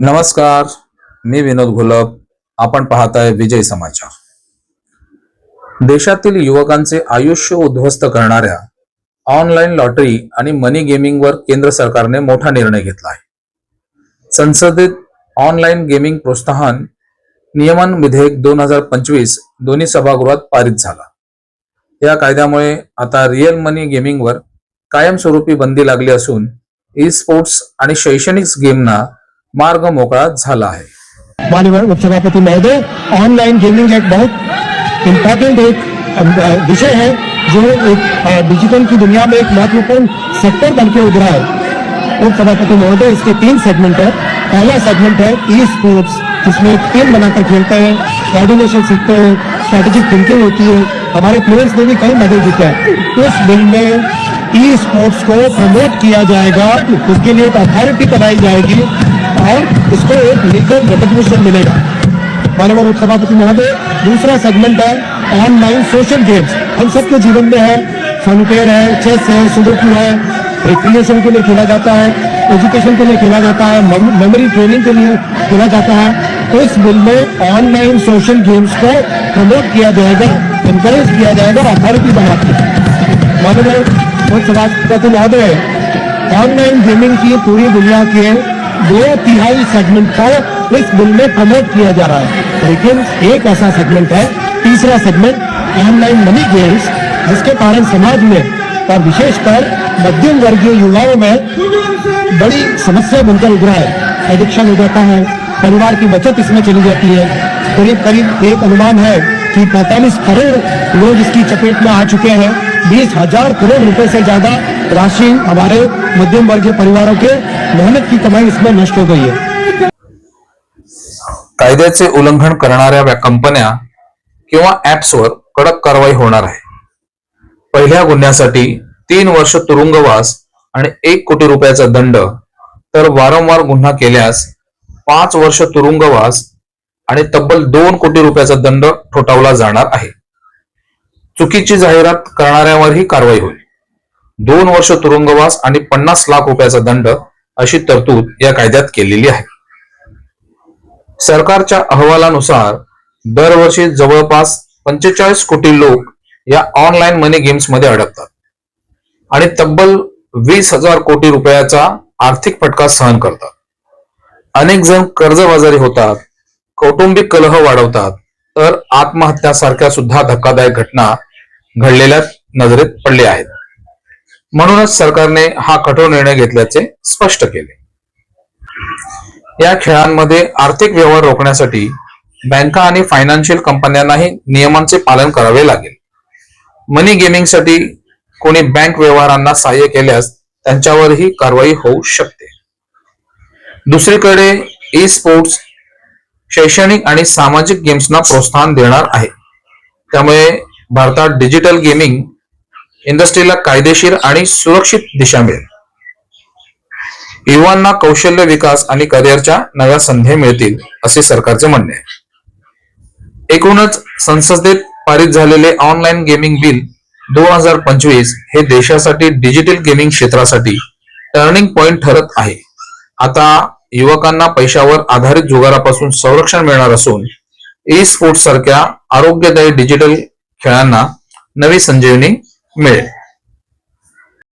नमस्कार मी विनोद घोलप. आपण पाहताय विजय समाचार. देशातील युवकांचे आयुष्य उद्ध्वस्त करणाऱ्या ऑनलाईन लॉटरी आणि मनी गेमिंगवर केंद्र सरकारने मोठा निर्णय घेतला आहे संसदेत ऑनलाईन गेमिंग प्रोत्साहन नियमन विधेयक दोन हजार पंचवीस दोन्ही सभागृहात पारित झाला. या कायद्यामुळे आता रिअल मनी गेमिंगवर कायमस्वरूपी बंदी लागली असून ई स्पोर्ट्स आणि शैक्षणिक गेमना मार्ग मोकळा झाला आहे. माननीय उपसभापति महोदय ऑनलाइन गेमिंग एक बहुत इम्पोर्टेंट एक विषय है जो एक डिजिटल की दुनिया में एक महत्त्वपूर्ण सेक्टर बन के उभरा है। उपसभापति महोदय इसके तीन सेगमेंट है। पहला सेगमेंट है ई स्पोर्ट्स जिसमें टीम बनाकर खेलते हैं कोऑर्डिनेशन सीखते हैं स्ट्रेटेजिक थिंकिंग होती है। हमारे प्लेयर्स ने भी कई मेडल जीते हैं। इस बिल में ई स्पोर्ट्स को प्रमोट किया जाएगा। उसके लिए एक अथॉरिटी बनाई जाएगी और इसको एक लीगल रिकॉग्निशन मिलेगा। माननीय उपसभापति महोदय, दूसरा सेगमेंट है ऑनलाइन सोशल गेम्स हम सबके जीवन में है। फनफेयर है चेस है सुडोकू है रिक्रिएशन के लिए खेला जाता है एजुकेशन के लिए खेला जाता है मेमोरी ट्रेनिंग के लिए खेला जाता है। तो इस बिल में ऑनलाइन सोशल गेम्स को प्रमोट किया जाएगा इंकरेज किया जाएगा और अथॉरिटी के माननीय उपसभापति महोदय ऑनलाइन गेमिंग की पूरी दुनिया के दो तिहाई सेगमेंट को इस बिल में प्रमोट किया जा रहा है। लेकिन एक ऐसा सेगमेंट है, तीसरा सेगमेंट ऑनलाइन मनी गेम्स जिसके कारण समाज में और विशेषकर मध्यम वर्गीय युवाओं में बड़ी समस्या बनकर उभरा है एडिक्शन हो जाता है परिवार की बचत इसमें चली जाती है. करीब करीब एक अनुमान है कि 45 करोड़ लोग इसकी चपेट में आ चुके हैं. बीस हजार करोड़ रुपए से ज्यादा राशि हमारे मध्यम वर्गीय परिवारों के मेहनत की कमाई इसमें नष्ट हो गई है. कायद्याचे उल्लंघन करणाऱ्या कंपन्या किंवा ऍप्सवर कडक कारवाई होणार आहे. पहिल्या गुन्ह्यासाठी तीन वर्ष तुरुंगवास आणि एक कोटी रुपयाचा दंड. तर वारंवार गुन्हा केल्यास पाच वर्ष तुरुंगवास आणि तब्बल दोन कोटी रुपयाचा दंड ठोठावला जाणार आहे. चुकीची जाहिरात करणाऱ्यावरही कारवाई होईल. दोन वर्ष तुरुंगवास आणि पन्नास लाख रुपयाचा दंड अशी तरतूद या कायद्यात केलेली आहे. सरकारच्या अहवालानुसार दरवर्षी जवळपास पंचेचाळीस कोटी लोक या ऑनलाईन मनी गेम्समध्ये अडकतात. आणि तब्बल वीस हजार कोटी रुपयाचा आर्थिक फटका सहन करतात. अनेक जण कर्जबाजारी होतात कौटुंबिक कलह वाढवतात तर आत्महत्यासारख्या सुद्धा धक्कादायक घटना घडलेल्या नजरेत पडल्या आहेत. म्हणूनच सरकारने हा कठोर निर्णय घेतल्याचे स्पष्ट केले. या खेळांमध्ये आर्थिक व्यवहार रोखण्यासाठी बँका आणि फायनान्शियल कंपन्यांनाही नियमांचे पालन करावे लागेल. मनी गेमिंगसाठी कोणी बँक व्यवहारांना सहाय्य केल्यास त्यांच्यावरही कारवाई होऊ शकते. दुसरीकडे ई स्पोर्ट्स शैक्षणिक आणि सामाजिक गेम्सना प्रोत्साहन देणार आहे. त्यामुळे भारतात डिजिटल गेमिंग इंडस्ट्रीला कायदेशीर आणि सुरक्षित दिशा मिळेल. युवांना कौशल्य विकास आणि करिअरच्या नव्या संधी मिळतील असे सरकारचे म्हणणे आहे. एकूणच संसदेत पारित झालेले ऑनलाईन गेमिंग बिल दोन हजार पंचवीस हे देशासाठी डिजिटल गेमिंग क्षेत्रासाठी टर्निंग पॉइंट ठरत आहे. आता युवकांना पैशावर आधारित जुगारापासून संरक्षण मिळणार असून ई स्पोर्ट्स सारख्या आरोग्यदायी डिजिटल खेळांना नवी संजीवनी मिळेल.